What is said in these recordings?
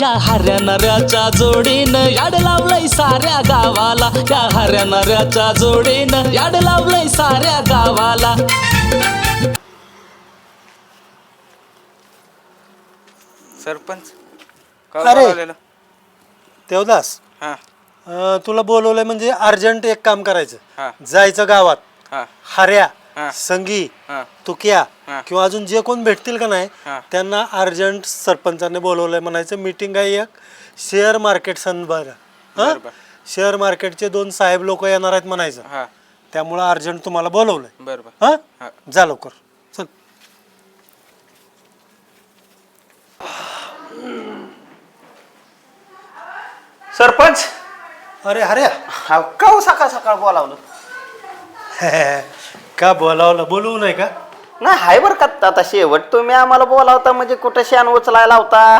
या हऱ्या नऱ्याच्या जोडीनं याड लावलंय साऱ्या गावाला या हऱ्या नऱ्याच्या जोडीनं याड लावलंय साऱ्या गावाला सरपंच का अरे. बोलावलेलं? देवदास हा अं, तुला बोलवलंय म्हणजे अर्जंट एक काम हा. करायचं जायचं गावात हा हऱ्या. संगी हा. तुक्या. किंवा अजून जे कोण भेटतील का नाही. त्यांना अर्जंट सरपंचाने बोलवलंय म्हणायचं. मीटिंग आहे एक. शेअर मार्केट बरं. शेअर मार्केटचे दोन साहेब लोक येणार आहेत म्हणायचं. हा. त्यामुळं अर्जंट तुम्हाला बोलवलंय. बर बर. हा? हा. जा लवकर. चल. सरपंच? अरे हा का सकाळ सकाळ बोलावलं? का बोलावलं? बोलवू नाही का? नाही हाय बरं का आता शेवट तुम्ही आम्हाला बोलावता म्हणजे कुठं शेण उचलायला होता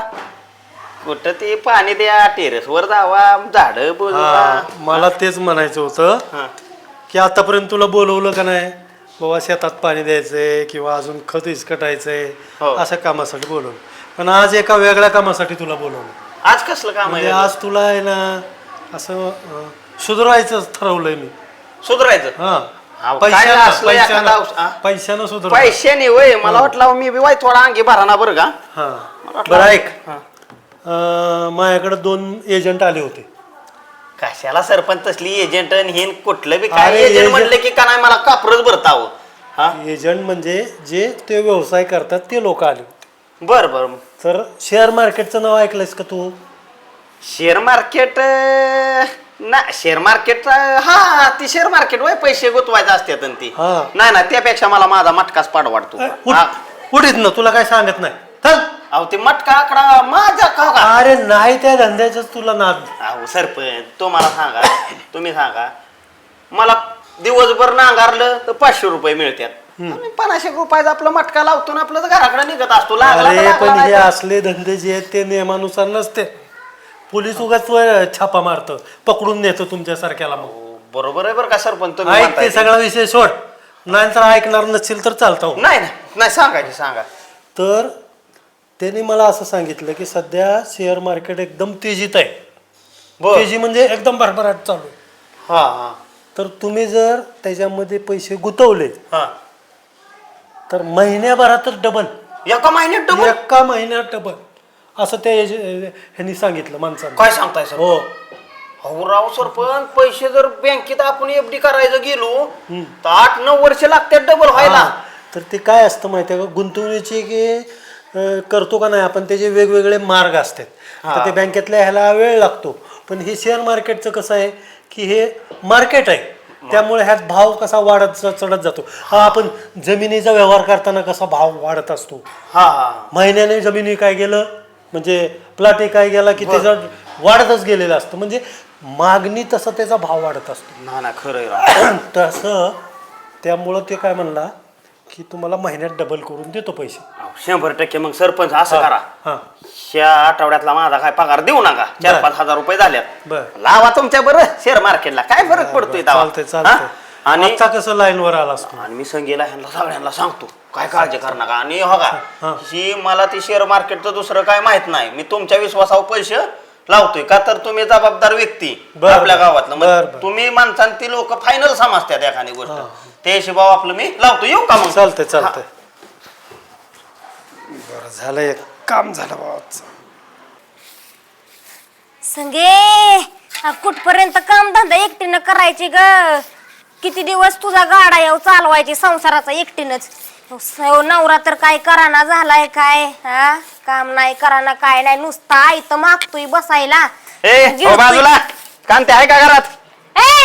कुठं ते पाणी द्या टेरेसवर जावा झाडं हा बोलवा मला तेच म्हणायचं होतं हा. की आतापर्यंत तुला बोलवलं का नाही? बाबा शेतात पाणी द्यायचंय किंवा अजून खत इस्कटायचंय हो. अशा कामासाठी बोलवलं. पण आज एका वेगळ्या कामासाठी तुला बोलवलं. आज कसलं काम म्हणजे आहे आज तुला आहे ना असं अं, सुधारायचं ठरवलंय मी. सुधारायचं? हा. अहो, काय पैशानं असलं एखादा पैशानं औष- हा? पैशानं सुधार पैशाने वय मला वाटलं मी बी वाय थोडा अंगी भराना बरं का? हा. बरं ऐक. हा. अं, माझ्याकडे दोन एजंट आले होते. कशाला सरपंच तसली एजंट हिन कुठलं बी अरे, काय एजंट agent- म्हणलं की का नाही मला कापरच भरताव हा. एजंट म्हणजे जे ते व्यवसाय करतात ते लोक आले होते. बर बर. तर शेअर मार्केटचं नाव ऐकलंयस का तू? शेअर मार्केट ना शेअर मार्केट हा ती शेअर मार्केट वय पैसे गुतवायचे असतात आणि ती. हा. नाही ना त्यापेक्षा मला माझा मटकाच पाड वाटतो उठ हा. ना तुला काय सांगत नाही. चल. अहो ते मटका आकडा माझा का का? अरे नाही त्या धंद्याच तुला नाद. अहो सरपंच तो मला सांगा तुम्ही सांगा. मला दिवसभर नांगारलं तर पाचशे रुपये मिळतात. आणि पन्नाशे रुपयाचा आपला मटका लावतो ना आपलं घराकडे निघत असतो. लागला तर अरे लागला, पण हे नाही तर- असले धंदे जे आहेत ते नियमानुसार नसते. पोलीस उगाच वर छापा मारतं पकडून नेतो तुमच्या सारख्याला मग. बरोबर आहे बरं का सरपंच तुम्ही ऐक म्हणताय ते. सगळा विषय सोड. नाही तर ऐकणार नसेल तर चालतो नाही नाही, नाही सांगायचे सांगा. तर त्यांनी मला असं सांगितलं की सध्या शेअर मार्केट एकदम तेजीत आहे. बर. तेजी म्हणजे एकदम भरभराट चालू आहे. हा हा. तर तुम्ही जर त्याच्यामध्ये पैसे गुंतवले हा. तर महिन्याभरातच डबल एका महिन्यात डबल एका महिन्यात डबल असं एज- ह्यांनी सांगितलं माणसानं. काय सांगताय सर? हो. अहो राव सरपंच पैसे जर बँकेत आपण एफडी करायचं गेलो तर आठ नऊ वर्ष लागतात डबल व्हायला. हा. तर ते काय असतं माहिती आहे का? गुंतवणुकीचे की अं, करतो का नाही आपण त्याचे वेगवेगळे मार्ग असतात. तर ते बँकेतल्या ह्याला वेळ लागतो. पण हे शेअर मार्केटचं कसं आहे की हे मार्केट आहे. त्यामुळे ह्यात भाव कसा वाढत च- चढत जातो. हा आपण जमिनीचा व्यवहार करताना कसा भाव वाढत असतो. हा. हा महिन्याने जमिनी काय गेलं म्हणजे प्लॉट काय गेला की त्याचं वाढतच गेलेलं असतं. म्हणजे मागणी तसा त्याचा भाव वाढत असतो. ना ना खरं आहे राव. तसं त्यामुळं ते काय म्हणला की तुम्हाला महिन्यात डबल करून देतो पैसे. अहो, शंभर टक्के मग सरपंच असं करा. हां. ह्या आठवड्यातला माझा काय पगार देऊ नका. चार बर. पाच हजार रुपये झाल्यात. बर. लावा तुमच्या बरं शेअर मार्केटला काय फरक पडतोय तेव्हा? चालतंय. हा? आणि आत्ता कसं लाईनवर आलास तू? आणि मी संगीला ह्यांना सगळ्यांना सांगतो. काय काळजी कर नका. आणि हो. का ही. मला ती शेअर मार्केटचं दुसरं काय माहीत नाही. मी तुमच्या विश्वासावर पैसे लावतोय. का तर तुम्ही जबाबदार व्यक्ती बर, आपल्या बर. गावातलं. बर, मग बर. तुम्ही माणसांनी ती लोक फायनल समजतात एखादी गोष्ट. ते हिशोबाव आपलं मी लावतो. येऊ का मग? चालतंय चालतंय. बरं झालं एक काम झालं बाबाचं संगे आ, कुठपर्यंत काम धंदा एकटीनं करायची ग? किती दिवस तुझा गाडा येऊ चालवायची संसाराचा एकटीनच? स- नवरा तर काय कराना झालाय काय? हा? काम नाही कराना काय नाही. नुसता इथं मागतोय बसायला. ए हो. बाजूला. कांते आहे का घरात? ए,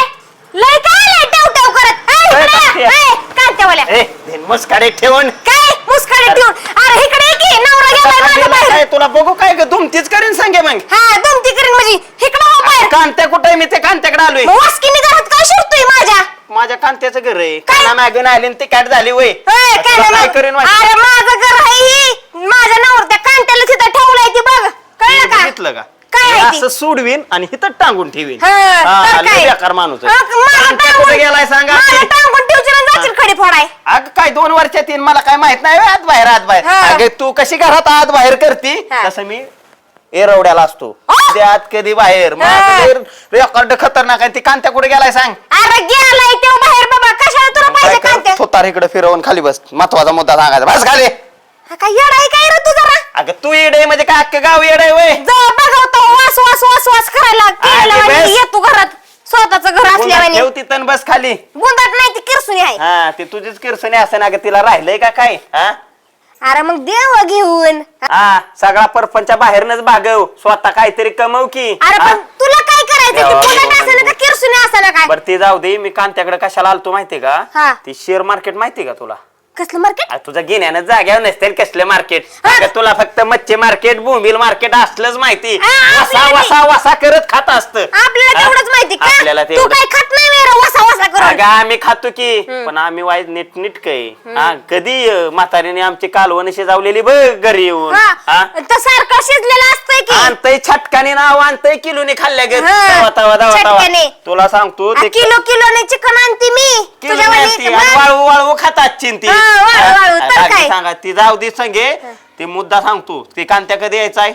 लय काय लय टव टव करत? ए, ए, इकडे कांते. ये. ए, कांतेवाल्या. ए मस्काडे ठेवून. काय? मुस्काडे ठेवून? अरे इकडे ये की. नवरा गेलाय माझ्या बाहेर. काय? तुला बघू काय ग? करीन सांगे मग. हा दुमती करीन म्हणजे. इकडे हो बाहेर. कांत्या कुठे? मी ते कांत्याकडे आलोय. मग वासकीने घरात काय शिरतोय माझ्या. माझ्या कांत्याचं घर आहे? काना मागून आली आणि ती काट झाली वय काय करीन? अरे माझं घर आहे ही माझ्या नवर त्या कांट्याला तिथं ठेवलंय ती बघ कळलं का बघितलं का काय आहे ती? असं सोडवीन आणि हिथं टांगून ठेवीन हा, हा, तर लय काय? बेकार माणूस आहे. हा, मला कुठे गेलाय सांगा मला टांगून ठेवशील आणि जाशील खडी फोडाय अग काय दोन वर्षात येईन मला काय माहीत नाही आत बाहेर आत बाहेर हा. अगं तू कशी घरात आत बाहेर करती हा. तसं मी एरवड्याला असतो त्यात कधी बाहेर? रेकॉर्ड खतरनाक आहे. ती कांत्या कुठे गेलाय सांग? अरे गेलाय तो बाहेर बाबा. कशाला तुला पाहिजे काय ते थोतार इकडे फिरवून खाली बस. महत्त्वाचा मुद्दा सांगायचा. बस खाली. हा, काय येड आहे काय रे तू जरा? अगं तू येडे म्हणजे काय अख्खं गाव येडे वय? जवळ बघवतो वास वास वास वास करायला. केलं बस. आणि येतो घरात. स्वतःच घर असल्याने ठेव तिथं बस खाली. गुंडाट नाही ती किरसुनी आहे. हा ते तुझीच किरसणी असं ना तिला राहिलंय का काय? हा? अरे मग देव घेऊन. हा सगळा परपंचा बाहेरनच भागव स्वतः काहीतरी कमव की. अरे? पण तुला काय करायचं ते गुंडाट देवा, असं ना देवा. का किरसुनी असं ना काय? बरं ते जाऊ दे. मी कांत्याकडे कशाला आलतो माहितीये का? हा. ती शेअर मार्केट माहितीये का तुला? कसलं मार्केट अरे तुझा घेण्यानं जाग्यावर नसतील कसले मार्केट हा. अगं तुला फक्त मच्छी मार्केट बोंबील मार्केट असलंच माहिती. हा, वसा आपल्याला वसा वसा करत खात असत. आपल्याला तेवढंच माहिती का? आपल्याला तू तेवढं काय खात नाही रे वसा वसा करून? अगं आम्ही खातो की पण आम्ही वाईट नीट नीट काय? हा कधी अं, म्हातारीने आमची कालवण शिजावलेली बघ घरी येऊन. हा? हा? तर सारखं शिजलेलं असतंय की. आणतय छटकाने नाव आणतय किलोने खाल्ल्या गे. हा, तवा तवा तवा तवा. छटक्याने. तुला सांगतो ते किलो किलोने चिकन आणते मी. किलोने तुझ्या आणती. वाली- आणि वाळू वाळू खातात चिंती हा, वाळू, वाळू, तर बाकी सांगा ती जाऊ दे संगे ते मुद्दा सांगतो ते कांत्या कधी यायचाय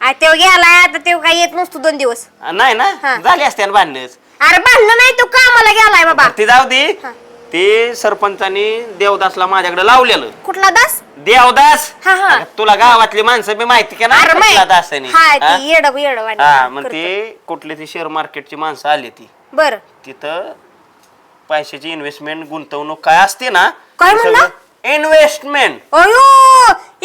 आ, तेव गेलाय आता तेव काय येत नसतो दोन दिवस नाही ना हा. झाली असते भांडणच अरे बांधलं नाही तू कामाला गेलाय बाबा ती जाऊ दे ते सरपंचानी देवदासला माझ्याकडे लावलेलं कुठला दास देवदास हा, हा. तुला गावातली माणसं बी माहिती का अरे नाही हा? ती येड येड हा मग ते कुठली ती शेअर मार्केटची माणसं आली ती बर तिथं पैशाची इन्व्हेस्टमेंट गुंतवणूक काय असते ना काय म्हणला? इन्व्हेस्टमेंट अयो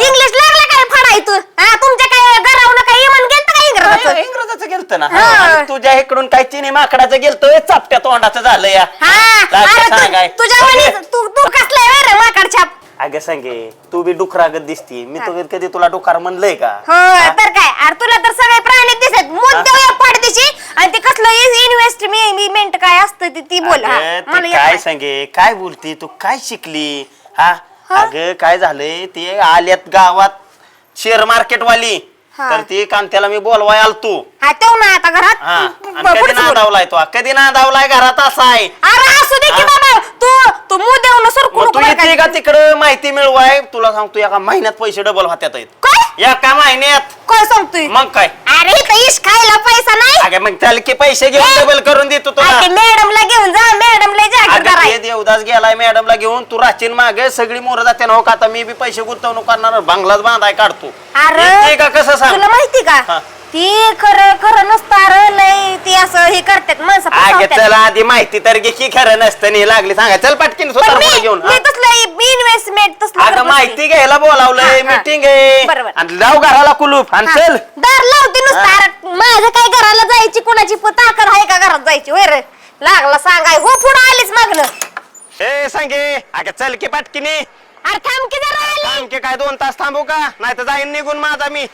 इंग्लिश लागला काय फाडाय तू? हा तुमच्या काय घरावून काय इमान गेलत का इंग्रजाचं? इंग्रजाचं गेलतं ना. हा. आणि तुझ्या इकडून काय चिनी माकडाचं गेलतं? चापट्या तोंडाचं झालं या. हा. अरे सांगाय. तुझ्या तू तू कसलाय रे माकड छाप? अगं सांगे तू बी डुकरागत दिसती. मी तो कधी तुला डुकार म्हणलंय का? हो? तर काय? अरे तुला तर सगळे प्राणी दिसत. मुद्दा पाडदिशी आणि ते कसलं इन्व्हेस्टमेंट काय असतं ते ती बोल. हा. अगं, ते मला येत काय नाही. सांगे? काय बोलती? तू काय शिकली? हा? अगं काय झालंय? ते आल्यात गावात. शेअर मार्केट वाली हा. तर ती कांत्याला मी बोलवाय आलतो. हा तेव ना आता घरात हा. ब- आणि कधी पुढचं बोल. नादावलाय तो? कधी नादावलाय घरात असा आहे? अरे असू दे की हा. बाबा. तू तू मुद्द्यावरून सरकू मग नको तू बरं येते का. का तिकडं? माहिती मिळवाय. तुला सांगतो एका महिन्यात पैसे डबल हातात आहेत काय एका महिन्यात काय सांगतोय? मग काय? अरे इथं इश खायला पैसा नाही. अगं मग त्याला की पैसे घेऊन! डबल करून देतो तुला. अरे मॅडमला घेऊन जा मॅडमला जाहीर अगं ते देवदास गेलाय मॅडमला घेऊन. तू राचीन मागे सगळी मोर जाते ना हो का? आता मी बी पैसे गुंतवणूक करणार बंगलाच बांधाय काढतो. अरे येते का कसं सांग? तुला माहिती का? हा. ती खरं खरं नसतं. अरे लय ती असं हे करतात माणसं फसवतात. चला आधी माहिती तर घे की खरं नसतं नाही लागली. सांगा चल पटकीन पण स्वतः मी पुढे घेऊन. हा. मी तसलं इन्व्हेस्टमेंट तसलं करत अगं नसते. माहिती घ्यायला बोलावलंय हा, हा. मीटिंग आहे. बरोबर. आणि लाव घराला कुलूप आणि हा. चल. दार लावते नुसतं. हा. अरे माझं काय घराला जायची? कुणाची प- ताकद आहे का घरात जायची? वर लागला सांगाय. हो पुढं आलीच मागणं ए सांगे. अगं चल की पटकीनी. अरे थांब की जरा आली. थांब की काय दोन तास थांबू का? नाही तर जाईन निघून माझा मी.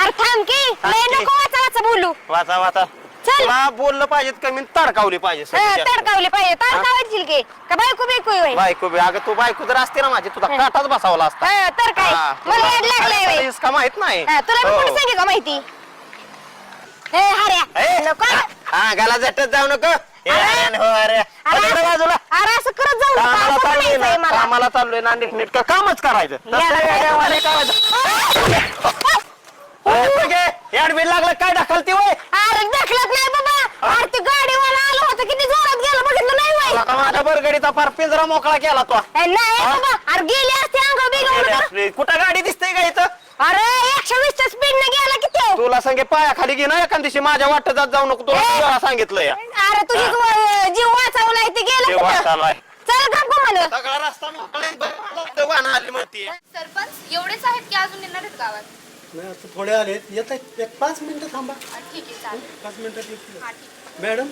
अरे थांब की थांब लय की. नको वाचा वाचा बोलू वाचा वाचा चल. तुला बोललं पाहिजे कमी तडकावली पाहिजे हा, सगळी जास्त. तडकावली पाहिजे तडकावायची की का बायको होय बायको बी अगं तू बायको जर असते ना माझी तुझा काटाच बसावला असता हा, तर काय हा, मला तुला येड लागलंय काय होय. इसका माहीत नाही हा, तुला मी हो. सांगितलं माहिती ए हऱ्या ए, नको हा गाला झटत जाऊ नको ए, अरे. अरे, हो, अरे. अरे हो, बाजूला अरे असं करत जाऊ नका, कामाला असं चाललोय म्हणायचंय ना मला. कामाला चाललोय ना नीट नीट कामच याला करायचं. याडबीड लागलं काय ढकलती वय? अरे ढकलत नाही बाबा. अरे ते गाडीवाला आलं होतं किती जोरात गेलं बघितलं नाही वय? आता माझ्या बरगडीचा फार पिंजरा मोकळा केला तो. ए, नाही बाबा. अरे गेली असते अंग कुठं गाडी दिसते का इथं? अरे एकशे वीसच्या स्पीड ने गेला किती तुला सांगे पाया खाली घे ना एका दिवशी माझ्या वाटत जात जाऊ नको तुला. तुला सांगितलं या अरे तुझी जो- जीव वाचवलाय ते गेलं कुठं? वाचायलाय. चल गप्प म्हण सगळा रस्ता मोकळा आहे, बरं, वाहनं आली म्हणतीये. सरपंच एवढेच आहेत की अजून येणार आहेत गावात? नाही आता थोडे आले. येत आहेत. एक पाच मिनिटं थांबा. ठीक आहे चालेल. पाच मिनिटात येतील हा ठीक मॅडम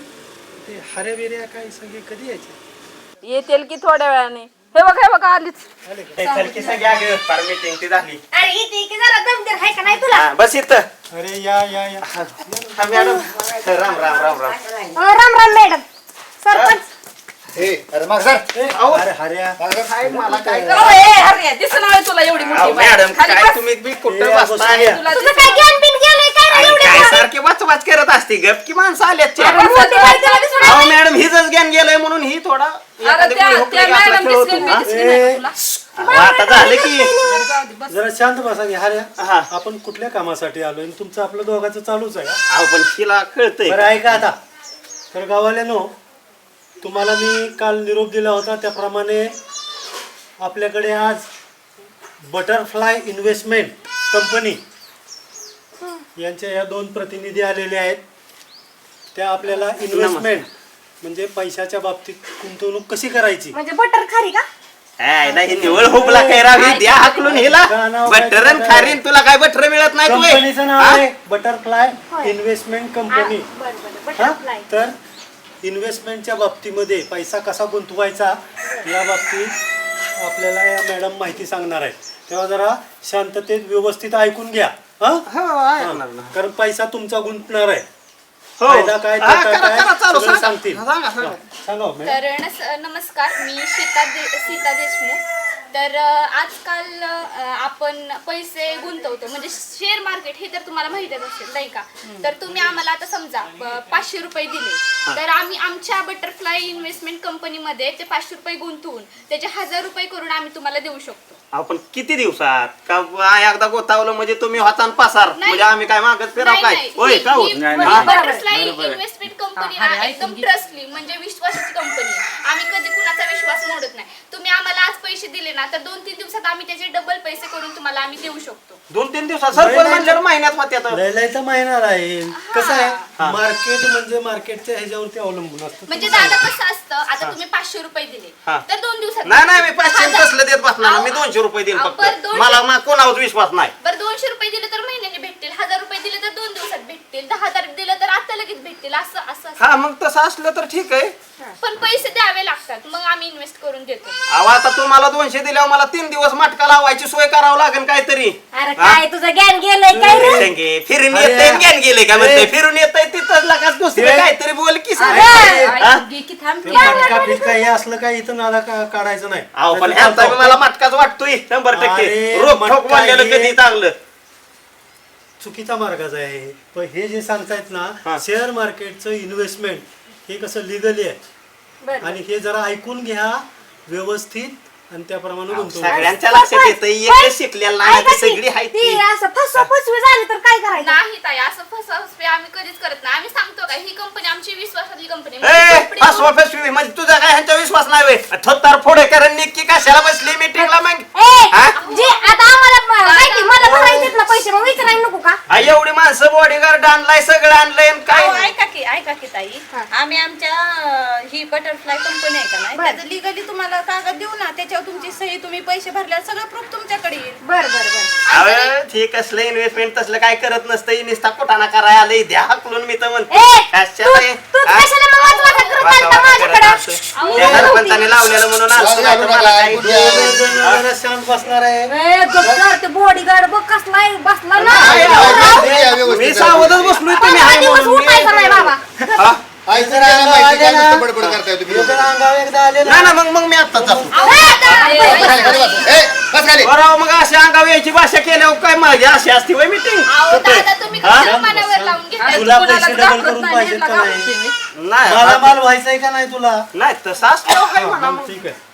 ते हऱ्या बिऱ्या काय सांगे कधी यायचे? येतील की थोड्या वेळाने. हे बघ हे बघा आलीच. आले का? सगळी फार ती झाली. अरे इथे की जरा दमदर आहे का नाही तुला? हा, बस इथं. अरे या या या. हा, मॅडम. राम राम राम राम. अ, राम राम मॅडम. अरे हऱ्या दिसत नाही तुला एवढी अहो, मोठी बाई. मॅडम खाली काय बस. तुम्ही बी कुठं ए, बसताय तुला तुझं काय ज्ञान बिन गेलंय काय रे एवढं काय मोठं? सारखे वाच वाच करत असते गप की माणसं आल्यात चार. अगं, मोठी बाई तुला दिसून अहो मॅडम हिच ज्ञान गेलंय म्हणून ही थोडा अरे एखादी त्या गोळी हुकली त्या की आपला मॅडम खेळ होतो. दिसली मी हा? दिसली नाही का तुला अहो, आता झालं की जरा शांत बसा की हा. हऱ्या आपण कुठल्या कामासाठी आलोय आणि तुमचं आपलं दोघांचं चालूच आहे का? अहो पण हिला कळतंय बरं ऐका आता तर गावाल्यानो तुम्हाला मी काल निरोप दिला होता त्याप्रमाणे आपल्याकडे आज बटरफ्लाय इन्व्हेस्टमेंट कंपनी यांच्या या दोन प्रतिनिधी आलेले आहेत. त्या आपल्याला इन्व्हेस्टमेंट म्हणजे पैशाच्या बाबतीत गुंतवणूक कशी करायची? म्हणजे बटर खारी का? हाय, नाही निवळ हुबला काय रावी? द्या हाकलून हिला. बटरन खारीन तुला काय बटर मिळत नाही तुय? कंपनीचं नाव? आहे बटरफ्लाय इन्व्हेस्टमेंट कंपनी? बटरफ्लाय. तर इन्व्हेस्टमेंटच्या बाबतीमध्ये पैसा कसा गुंतवायचा या बाबतीत आपल्याला या मॅडम माहिती सांगणार आहेत तेव्हा जरा शांततेत व्यवस्थित ऐकून घ्या हा हो. कारण पैसा तुमचा गुंतणार आहे हो. फायदा काय, हा, तोटा करा, काय, करा, चालू, सगळं सांगा. सांगतील. सांगा, सांगा. सांगा हो, मॅडम तर नस- नमस्कार मी सीता दे सीता देशमुख तर आजकाल आपण पैसे गुंतवतो. म्हणजे शेअर मार्केट हे तर तुम्हाला माहितच असेल नाही का? तर तुम्ही आम्हाला आता समजा पाचशे रुपये दिले. तर आम्ही आमच्या बटरफ्लाय इन्व्हेस्टमेंट कंपनीमध्ये ते पाचशे रुपये गुंतवून त्याचे हजार रुपये करून आम्ही तुम्हाला देऊ शकतो. आपण किती दिवसात? का एकदा गोतावलं म्हणजे तुम्ही होतान पासार. नाही. म्हणजे आम्ही काय मागत फिराव काय. होय का. बटरफ्लाय. इन्व्हेस्टमेंट कंपनी एकदम. ट्रस्टली म्हणजे विश्वासाची कंपनी आम्ही कधी कुणाचा विश्वास मोडत नाही. तुम्ही आम्हाला आज पैसे दिले ना तर दोन तीन दिवसात आम्ही त्याचे डबल पैसे करून तुम्हाला आम्ही देऊ शकतो. दोन तीन दिवसात सरपंच म्हणल्यावर महिन्यात होत्या तर. लय लय तर महिना आहे कसं आहे? मार्केट म्हणजे मार्केटच्या ह्याच्यावरती अवलंबून असतं. म्हणजे दादा कसं असतं? आता तुम्ही पाचशे रुपये दिले. हा. तर दोन दिवसात नाही नाही मी पाचशे हजार- कसलं देत बसणार? ना. मी अहो, दोनशे रुपये देईन अहो, फक्त. बरं, दोनशे- मला मा- कोणावर विश्वास नाही. बरं दोनशे रुपये दिले तर महिन्याने भेटतील. हजार रुपये दिले तर दोन दिवसात भेटतील. दहा हजार दिलं तर आता लगेच भेटतील. असं असं असतं. हा मग तसं असलं तर ठीक आहे. पण पैसे द्यावे लागतात मग आम्ही इन्व्हेस्ट करून देतो अहो आता तुम्हाला दोनशे दिल्यावर मला तीन दिवस मटका लावायची सोय करावं लागेल काहीतरी अरे काय तुझं ज्ञान गेलंय काय रे शेंगे, फिरून अरे, येतंय गेन गेले का म्हणते. फिरून येतंय तिथं लगाच दुसरं. काहीतरी बोल की अरे, हा? ऐकून घे की थांब ते की. मटका फिटका हे असलं काही इथं का- काढायचं नाही अहो पण नाहीतर ह्यांचा बी चालतो. मला मटकाच वाटतोय शंभर टक्के अरे, रोख ठोक हे- कधी चांगलं चुकीचा मार्गाचा आहे. पण हे जे सांगतायत हा. ना शेअर मार्केटचं इन्व्हेस्टमेंट हे कसं लिगली आहे? आणि हे जरा ऐकून घ्या व्यवस्थित. आणि त्याप्रमाणे गुंतवणूक. सगळ्यांच्या लक्षात येतं एकच शिकलेलं नाही सगळी आहे ती. असं फसवा फसवी झाली तर काय करायचं? नाही ताई असं फसवे आम्ही कधीच करत नाही. आम्ही सांगतो का ही कंपनी आमची विश्वासातली कंपनी फसवा फसवी म्हणजे तुझा काय ह्यांचा विश्वास नाही वे थोत्तार फोडे कारण निक्की कशाला बसली मीटिंगला मग? ए हा? जे आता आम्हाला माहिती मला भरायचेत ना पैसे मग विचारायला नको का? एवढी माणसं बॉडीगार्ड आणलाय सगळं आणलंय आणि काय ऐका की ऐका की ताई. आम्ही आमच्या अं, ही बटरफ्लाय कंपनी आहे का नाही. त्याचं लिगली तुम्हाला कागद देऊ ना त्याच्यावर तुमची सही तुम्ही पैसे भरल्यावर सगळं प्रूफ तुमच्याकडे येईल. बर बर बर. ठीक असलं इन्व्हेस्टमेंट तसलं काय करत नसतं. निस्ता कोटाना करायला आलंय. द्या हाकलून मी तर म्हणते. तू कशाला? तू मग वाचवाचा करत आलता माझ्याकडं लावलेलं म्हणून आलतो नाही तर मला काही जरा शांत बसणार आहे. ए गप्पर ते बॉडीगार्ड बघ कसलाय बसला ना. मी सावधच बसलोय तुम्ही. आहे म्हणून. बाबा. हा? आई जर आला माहिती काय नुसतं बडबड करताय तुम्ही? हे जर अंगावर एकदा आले नाही ना ना मग मग मी आत्ताच जातो. बस खाली, खाली बस. ए, बस खाली. बरं मग अशी अंगावर यायची भाषा केल्यावर काय माझी अशी असते वय मीटिंग अहो दादा तुम्ही हा? कशाला मनावर लावून घेताय? तुला कोणाला पैसे दाखवत डबल करून नाही, पाहिजेत का दाखवते नाही? मी. नाही मला हा, माल व्हायचंय का नाही तुला? नाही तसं असलं काय म्हणा मग. ठीक आहे.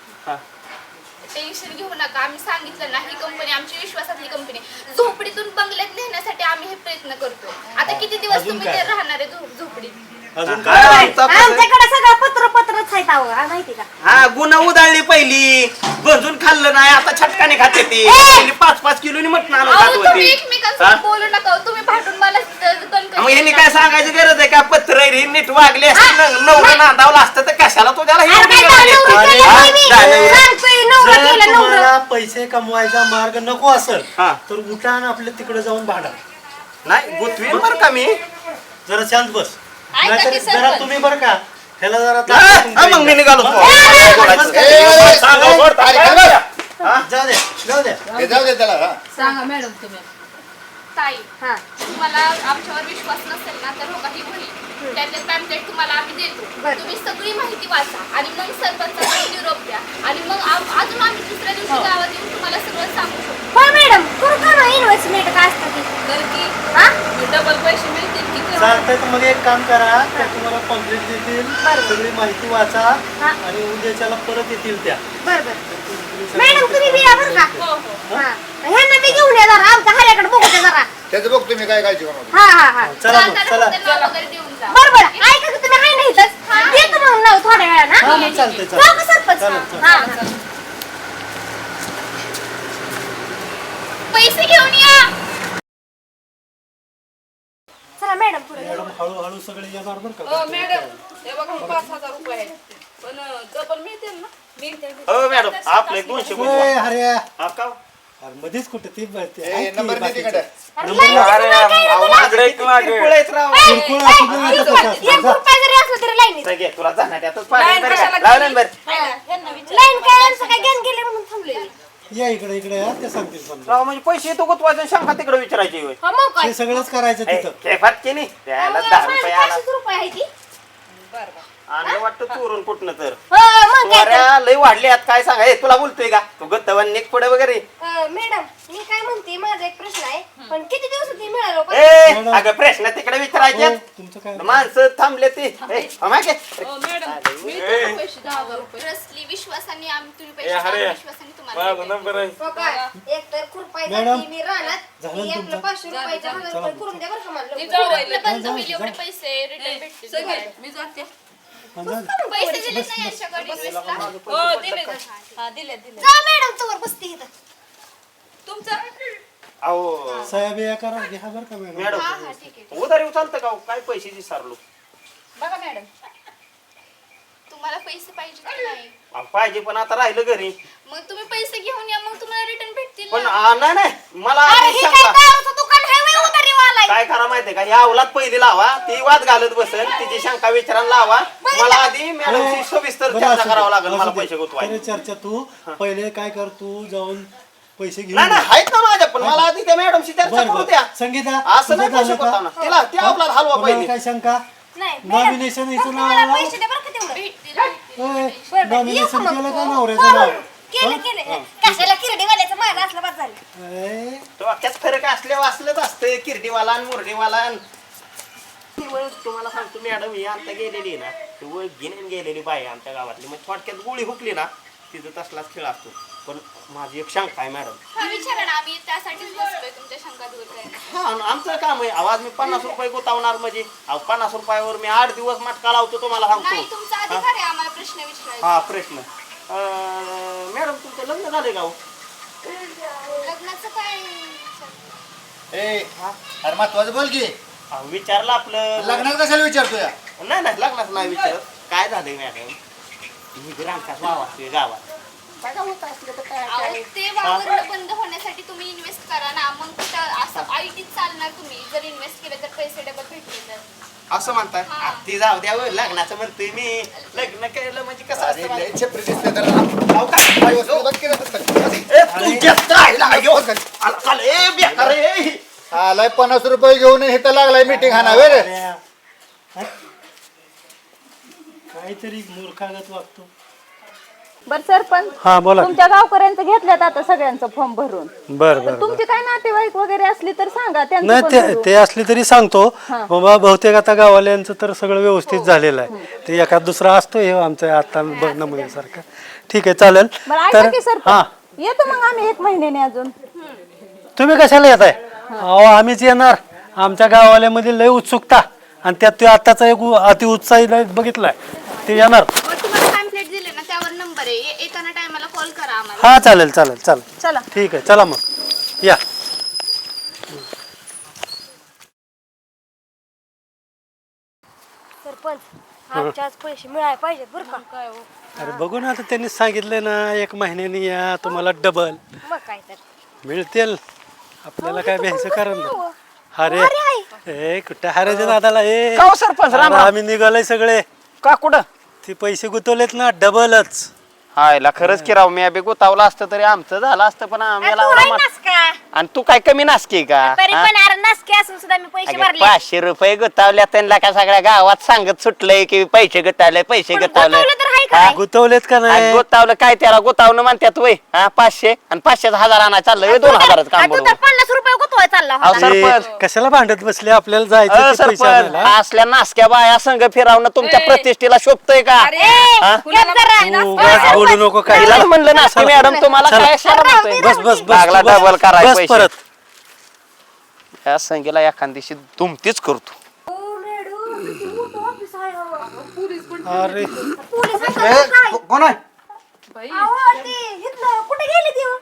टेन्शन घेऊ नका. आम्ही सांगितलं ना ही कंपनी आमची विश्वासातली कंपनी झोपडीतून बंगल्यात नेण्यासाठी आम्ही हे प्रयत्न करतो आता किती दिवस तुम्ही? ते राहणार आहे झोप- झोपडीत? अजून काय काय? आमचा कसं- आमच्याकडे सगळं पत्र पत्रच आहेत अहो हा, माहिती का? हा गुन्हा उधळली पहिली. गंजून खाल्लं नाही आता छटकाने खाते ती. पहिली पाच पाच किलोनी मटण आणून खात अहो तुम्ही होती एकमेकांसोबत बोलू नका हो. तुम्ही भांडून मला कणकण मग यांनी काय सांगायची गरज आहे का? पत्र नीट वागले नवरं नांदावलं असतं तर कशाला तुझ्याला हे अरे काय एवढी गरज नवरं आहे? केलं हा? नाही मी. काय नवरं? सांगतोय नवरं जर केलं नवरं. तुम्हाला पैसे कमवायचा मार्ग नको असेल हा. तर उठा आणि आपल्या तिकडे जाऊन भांडा. नाही गुतवीन बरं का मी? जरा शांत बस. ऐका नाहीतर की जरा सरपंच. तुम्ही बरं का ह्याला जरा हा, दाखवा हा, मग मी निघालो. जाऊ द्या जाऊ द्या जाऊ दे त्याला हा. सांगा मॅडम तुम्ही. ताई हा. तुम्हाला आमच्यावर विश्वास नसेल ना तर हो काही होईल त्यातले पॅम्पलेट तुम्हाला आम्ही देतो. बरं. तुम्ही सगळी माहिती वाचा आणि मग सरपंचाला निरोप द्या. आणि मग अजून आम्ही दुसऱ्या दिवशी गावात येऊन तुम्हाला सगळं सांगू शकतो. पण मॅडम करू का ना इन्व्हेस्टमेंट काय असतं ती? तर की हा? डबल पैसे मिळतील की कमी? चालतंय तर मग एक काम करा त्या तुम्हाला कंप्लीट देतील. सगळी माहिती वाचा हा. आणि उद्याच्याला परत येतील त्या. बर बर. मॅडम तुम्ही बी या बरं का? हो हो. हा. ह्यांना बी घेऊन या जरा. आमच्या हऱ्याकडे बघू द्या जरा. त्याचं बघ तुम्ही काय काळजी करू नका. हा हा हा. चला मग चालताना चला. फक्त नाव वगैरे देऊन जा. बर बर. ऐका की तुम्ही आहे ना इथंच देतो मग नाव थोड्या वेळानं. हा हा? मग चालतंय जाऊ का चालतंय सरपंच? चालेल, चालेल. हा. हा. पैसे घेऊन या. चला मॅडम पुढे. मॅडम हळूहळू सगळे येणार बरं का? हो मॅडम हे बघा हे पाच हजार रुपये आहेत पण डबल मिळतील ना? हो मॅडम. आपले दोनशे अरे हा का? अरे मध्येच कुठे ती बघते ए, ऐक की नंबर दे बाकीचं. तिकडे. अरे अहो, मागडे एक मागे. किरकोळ आहेत राव. किरकोळ असू दे, नाही तर कसं असतं. एक जा. रुपया जरी असलं तरी लाईनीत घे, तुला जाणार त्यातच पाणी लाईन बरं कशाला का? लावलं ना बरं लाईन काय आमचं काय गॅन गेले म्हणून थांबले या इकडे इकडे या ते सांगतील समजा राव म्हणजे पैसे येतो गुतवायचं आणि शंका तिकडे विचारायची होय. हा मग काय ते सगळंच करायचं तिथं फाटके नाही द्यायला दहा रुपये आला पाचशे रुपये आहे ती आणलं वाटतं चोरून कुठनं तर हो मग काय तर. चोऱ्या लय वाढल्यात काय सांगा तुला बोलतोय का तू गत्तवन निक पुढे वगैरे अं, मॅडम मी काय म्हणते माझा एक प्रश्न आहे पण किती दिवस ती मिळालो पण ए अगं प्रश्न तिकडे विचारायचे हो, तुमचं काय माणसं थांबले ते ए, मागे. हो मॅडम मिळतील ना पैसे दहा हजार रुपये ट्रस्टली विश्वासाने आम्ही तुम्ही पैसे ए, अरे. द्या, विश्वासाने तुम्हाला माझा भेटेल. नंबर आहे का? एक तर खुरपाय मॅडम, जाती मी रानात झालं मी आपलं तुमचं? पाचशे रुपयाच्या हजार रुपये करून द्या बरं का मला ती लवकर. जाऊ आपलं राहिले. बंद होईल एवढे पैसे रिटर्न भेटतील सगळे तुम्हाला. मी जाते जा. पैसे दिले नाही यांच्याकडे इन्व्हेस्टला? हो दिले हा दिले दिले. जा मॅडम तोवर बसते इथं. तुमचं? अहो साहेब या करा घ्या बरं का मॅडम मॅडम हा हा ठीक आहे उधारी उचलतं का हो? काय पैसे विसरलो बघा मॅडम तुम्हाला पैसे पाहिजे की नाही? अहो, पाहिजे पण आता राहिलं घरी. मग तुम्ही पैसे घेऊन या मग तुम्हाला रिटर्न भेटतील पण ना. आ, नाही नाही. मला अरे आधी हे काय शंका दारूचं दुकान आहे वय उधारीवाला आहे. काय करा माहितीये का? या अवलाद पहिली लावा ती वाद घालत बसेल तिची शंका विचारायला लावा. मला आधी मॅडमशी सविस्तर बरं, चर्चा असू दे, करावं लागेल असू मला दे. पैसे गुतवाय खरं चर्चा तू. पहिले काय कर तू? जाऊन पैसे घेऊन नाही नाही आहेत ना माझ्या पण मला आधी त्या मॅडमशी चर्चा बरं, करू बरं. द्या. संगीता असं नाही तुझं झालं का? तिला त्या अवलाद हलवा कोणाला पहिली काय शंका? नाही नॉमिनेशन. पैसे द्या बरं का तेवढं. का नॉमिनेशन? केलं का हो, नवऱ्याचं हो, नाव? केलं केलं. कशाला किरडीवाल्याचं मान असलं बस झालं? ए, तो अख्यात फरक असले वाचलंच असतं. किरडीवाला आणि मुरडीवाला आणि- ती वळ तुम्हाला सांगतो मॅडम ही आता गेलेली ना. ती वळ गिन्यान गेलेली बाई आमच्या गावातली. मग थोडक्यात गोळी हुकली ना तिथं तसलाच खेळ असतो. पण माझी एक शंका आहे मॅडम. हा विचारा ना आम्ही त्यासाठीच बसतोय तुमच्या शंका दूर करायला. हा आणि आमचं काम आहे आवाज मी पन्नास रुपये गुतावणार म्हणजे. अहो, पन्नास रुपयावर मी आठ दिवस मटका लावतो तुम्हाला नाही सांगतो तुमचा अधिकार आहे आम्हाला प्रश्न विचारायचा. हा प्रश्न. अं, मॅडम तुमचं लग्न झालंय का हो? लग्नाचं काय? ए अरे महत्वाचं बोल की. अहो, विचारलं आपलं. लग्नात कशाला विचारतो या नाही नाही लग्नाचं नाही विचारत. काय झालंय मॅडम? मी ग्रामकाच वाव असतोय गावात. काय होत असलं तर काय अहो, काय. ते बंद होण्यासाठी तुम्ही इन्व्हेस्ट करा ना. मग कुठं असं आयटीत चालणार तुम्ही. जर इन्व्हेस्ट केलं तर पैसे डबल भेटले तर असं म्हणताय हा. ती जाऊ द्या होय, लग्नाचं म्हणतोय मी लग्न केलं म्हणजे कसं असतं लय माहिती- छपरी दिसते तर अहो, काय? काय वस्तू बघ की रे फक्त. ए, तुमच्यात राहिला, अय्यो. आला, आला, ए, बेकार, ए. आलाय पन्नास रुपये घेऊन इथं लागलाय मीटिंग हाना वे रे अरे, हा? काहीतरी मूर्खागत वागतो बर सरपंच हा बोला तुमच्या गावकऱ्यांचं घेतल्यात आता सगळ्यांचं फॉर्म भरून. बर तर बर. तुमची काय नातेवाईक वगैरे असली तर सांगा त्यांचं नाही पण ते भरू. ते असली तरी सांगतो. बाबा बहुतेक आता गावाल्यांचं तर सगळं व्यवस्थित झालेलं आहे. ते एखाद दुसरा असतो हे आमचं आता नमुन्यासारखं ठीक आहे चालेल. बरं ऐका की हा. सरपंच येतो मग आम्ही एक महिन्याने अजून. तुम्ही कशाला येत आहे अहो आम्हीच येणार. आमच्या गावाल्यामध्ये लय उत्सुकता. आणि त्यात तो आताचा एक अति उत्साही लय बघितलाय. ते येणार. मग तुम्हाला पॅम्पलेट दिले ना त्यावर नंबर आहे. ये- येताना टायमाला कॉल करा आम्हाला. हा चालेल चालेल चालेल. चला. ठीक आहे चला मग. या. सरपंच आमच्या आज पैसे मिळायला पाहिजेत बरं का? काय हो? अरे बघू ना आता त्यांनी सांगितलंय ना एक महिन्याने या तुम्हाला डबल मग काय तर. मिळतील. आपल्याला काय भ्यायचं कारण हो. अरे ए कुठं हरायचं दादाला ए. का हो सरपंच? राम. आम्ही निघालोय सगळे. का कुठं? ते पैसे गुतवलेत ना डबलच हायला खरंच की राव मी बी गुतावलं असतं तरी आमचं झालं असतं पण आणि तू काय कमी नासकी का तरी हा? पण अरे नासके असून सुद्धा मी पैसे अगं, भरले पाचशे रुपये गुतावल्या त्यांना का सगळ्या गावात सांगत सुटलंय की पैसे गुतावले पैसे पण गुतावले गुंतवलं तर गुतवलेत का आणि नाही गोतावलं काय त्याला गोतावलं म्हणतात वय हा पाचशे आणि पाचशेच हजार आणा चाललंय दोन हजाराचं काम तू तर बरोबर पन्नास रुपये गुतवाय चालला अहो, होता. अरे, सरपंच. कशाला भांडत बसले आपल्याला जायचं अ, ते पैसे सरपंच आणायला. असल्या नासक्या बाया संघ फिरावणं तुमच्या. प्रतिष्ठेला शोभतय का अरे हा? गप जरा. तू उगाच बोलू नको काय तिला म्हणलं नासकी मॅडम तुम्हाला. काय शरम येतोय? बस बस बस लागला तू बस. डबल कराय बस पैसे. परत. या संगीला एखाद दिवशी तुमतीच करतो. अरे. कोण आहे? कुठे गेले ती हो?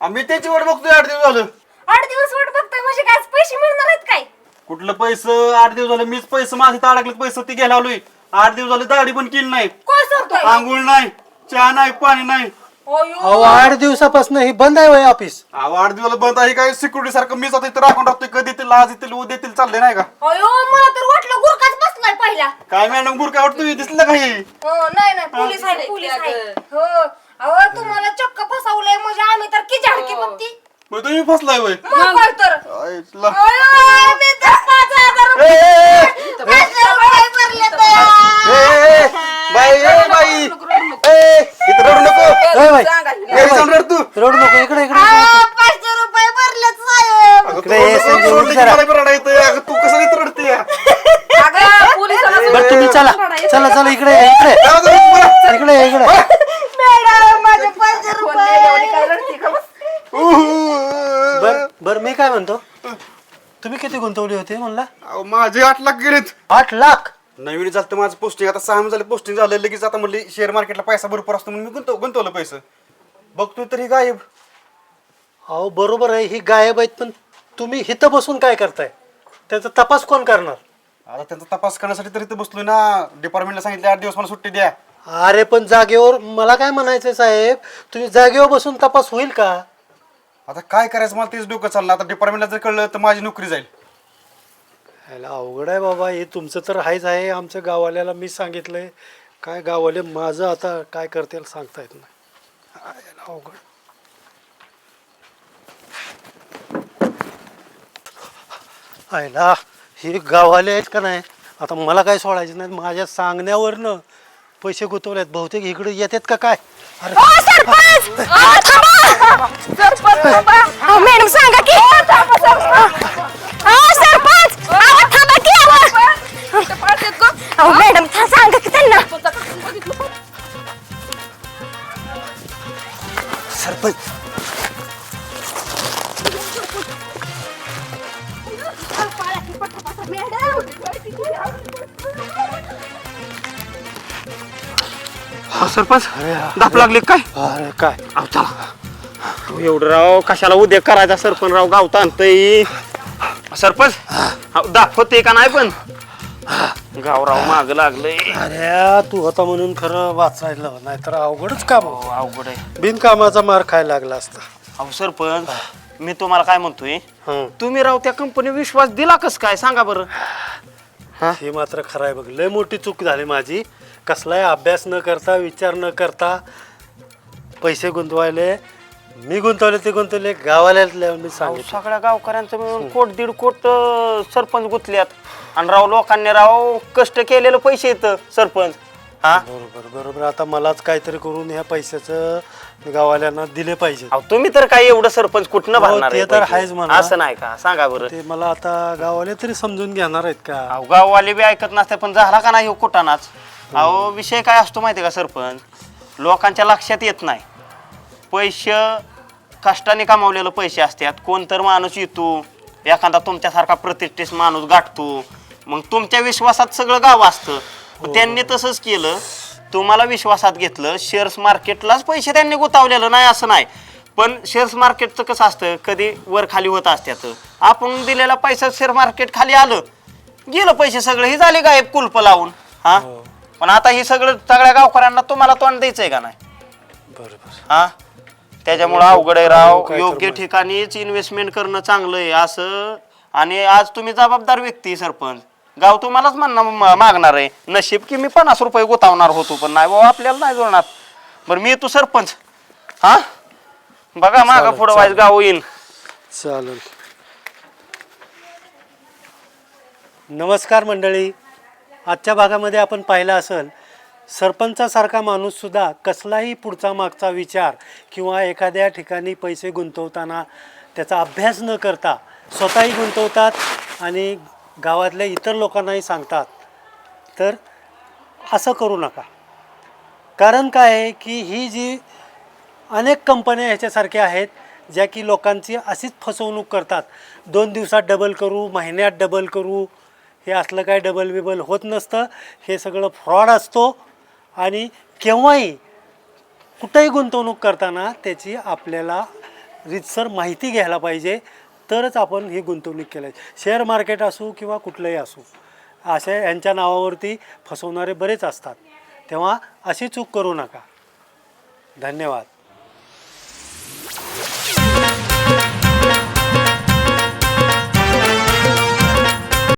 आम्ही त्याची वाट बघतोय आठ दिवस झालं. आठ दिवस वाट बघतोय म्हणजे काय पैसे मिळणार आहेत काय? कुठलं पैसे? आठ दिवस झाले मीच पैसे माझे अडकले पैसे ती घ्यायला आलोय. आठ दिवस झाले दाढी पण केली नाही. सांगतोय आंघोळ नाही. चहा नाही पाणी नाही. अहो आठ दिवसापासून ही बंद आहे वय ऑफिस. अहो आठ दिवस बंद आहे. काय सिक्युरिटी सारखं मीच आता इथं राखून राहतोय कधी येतील आज येतील उद्या येतील चालले नाही का? अयो मला तर वाटलं गुरकाच बसलाय पहिला. काय मॅडम गुरका वाटतोय दिसलं का हे? हो नाही नाही पोलीस आहे पोलीस आहे हो. अहो तुम्हाला चक्क फसवलंय म्हणजे आम्ही तर की झाडकी बघती. मग तुम्ही फसलाय वय? मग काय तर. अयो, मी तर पाच हजार रुपये पाचशे रुपये भरले तर. ए, ए, बाई ए, बाई ए, इथं रडू नको ए, बाई, घरी जाऊन रड तू रडू नको इकडे इकडे अहो, पाचशे रुपये भरलेत साहेब अगं, तू इकडे ये, रडू नको, संजय, रडली की जरा. मला बी रडायला येतंय. अगं, तू कसं इथं रडते अगं पोलिसाला बरं तुम्ही चला चला चला इकडे या, इकडे इकडे या, इकडे मॅडम माझे पाचशे रुपये बर बर मी काय म्हणतो तुम्ही किती गुंतवली होती म्हणला अहो, माझे आठ लाख गेलेत. आठ लाख? नवीन झालं माझं पोस्टिंग आता सहा झाले पोस्टिंग झालं लगेच आता म्हणली शेअर मार्केटला पैसा भरपूर असतो म्हणून मी गुंतव गुंतवलं पैसे. बघतोय तर ही गायब. अहो बरोबर आहे ही गायब आहेत पण तुम्ही इथं बसून काय करताय? त्याचा तपास कोण करणार? आता त्यांचा तपास करण्यासाठी तर इथं बसलोय ना. डिपार्टमेंटला सांगितले आठ दिवस मला सुट्टी द्या. अरे पण जागेवर मला काय म्हणायचं साहेब? तुम्ही जागेवर बसून तपास होईल का? आता काय करायचं? मला तेच डोकं चाललं. आता डिपार्टमेंटला जर कळलं तर माझी नोकरी जाईल. ह्याला अवघड आहे बाबा हे तुमचं तर आहेच आहे. आमच्या गावाल्याला मी सांगितलंय. काय गावाले माझं आता काय करतील सांगता येत नाही. हा, ह्याला अवघड आयला हे गाववाले आहेत का नाही? आता मला काय सोडायचं नाही. माझ्या सांगण्यावरनं पैसे गुंतवलेत. बहुतेक इकडे येतात का काय? अरे. ओ, सरपंच! थांबा! मॅडम सांगा की? सरपंच! अहो, अहो. अहो मॅडम था- सांगा की त्यांना सरपंच हा सरपंच. दाप लागले काय? अरे काय? अहो, चला. एवढं राव कशाला उद्या करायचा सरपंच राव गावता आणतय? सरपंच अहो, दाखवते का नाही पण? गावराव माग लागलंय. अरे तू होता म्हणून खरं वाचायला नाही तर अवघडच काम अहो, अवघड आहे. बिनकामाचा मार खायला लागला असता. अहो सरपंच मी तुम्हाला काय म्हणतोय? हं. तुम्ही राव त्या कंपनी विश्वास दिला कस काय? सांगा बरं. हे मात्र खरं आहे बघ लय मोठी चूक झाली माझी. कसलाही अभ्यास न करता विचार न करता पैसे गुंतवायले मी गुंतवले ते गुंतवले. गावाला मी अहो, सांगितलं. सगळ्या गावकऱ्यांचं मिळून कोट दीड कोट अं, सरपंच गुंतल्यात. आणि राव लोकांनी राव कष्ट केलेलं पैसे येतं सरपंच. हा? बरोबर बरोबर. आता मलाच काहीतरी करून ह्या पैशाचं गावाल्यांना दिले पाहिजे. अहो तुम्ही तर काय एवढं सरपंच कुठनं हो, भरणार ते आहे तर पैसे? आहेच म्हणा. असं नाही का? सांगा बरं. ते मला आता गावाले तरी समजून घेणार आहेत का? अहो गाववाले बी ऐकत नसते पण झाला का नाही हो कुठानाच अहो विषय काय असतो माहिती का सरपंच? लोकांच्या लक्षात येत नाही. पैसे कष्टाने कमावलेलं पैसे असतात कोणतर माणूस येतो एखादा तुमच्यासारखा प्रतिष्ठित माणूस गाठतो. मग तुमच्या विश्वासात सगळं गाव असतं. मग त्यांनी तसंच केलं. तुम्हाला विश्वासात घेतलं शेअर्स मार्केटलाच पैसे त्यांनी गुतावलेलं नाही असं नाही. पण शेअर्स मार्केटचं कसं असतं कधी वर खाली होत असत्यात. आपण दिलेला पैसा शेअर मार्केट खाली आलं गेलं पैसे सगळे हे झाले गायब कुलप लावून. हा. पण आता हे सगळं सगळ्या गावकऱ्यांना तुम्हाला तोंड द्यायचंय का नाही? बरोबर. हा? त्याच्यामुळं अवघड आहे राव. योग्य. ठिकाणीच इन्व्हेस्टमेंट करणं चांगलं आहे असं. आणि आज तुम्ही जबाबदार व्यक्ती आहे, सरपंच. गाव तुम्हालाच म्हणणं मागणार आहे. नशीब की मी पन्नास रुपये गुतावणार होतो पण नाही बाबा आपल्याला नाही जुळणार. बरं मी तू सरपंच. हा? बघा मागा पुढं वाईज गाव येईन. चालेल. नमस्कार मंडळी. आजच्या भागामध्ये आपण पाहिलं असेल सरपंचासारखा माणूससुद्धा कसलाही पुढचा मागचा विचार किंवा एखाद्या ठिकाणी पैसे गुंतवताना त्याचा अभ्यास न करता स्वतःही गुंतवतात आणि गावातल्या इतर लोकांनाही सांगतात. तर असं करू नका. कारण काय आहे की ही जी अनेक कंपन्या ह्याच्यासारख्या आहेत ज्या की लोकांची अशीच फसवणूक करतात. दोन दिवसात डबल करू महिन्यात डबल करू हे असलं काय डबल बिबल होत नसतं. हे सगळं फ्रॉड असतो. आणि केव्हाही कुठंही गुंतवणूक करताना त्याची आपल्याला रितसर माहिती घ्यायला पाहिजे तरच आपण ही गुंतवणूक केली शेअर मार्केट असू किंवा कुठलंही असू अशा यांच्या नावावरती फसवणारे बरेच असतात. तेव्हा अशी चूक करू नका. धन्यवाद.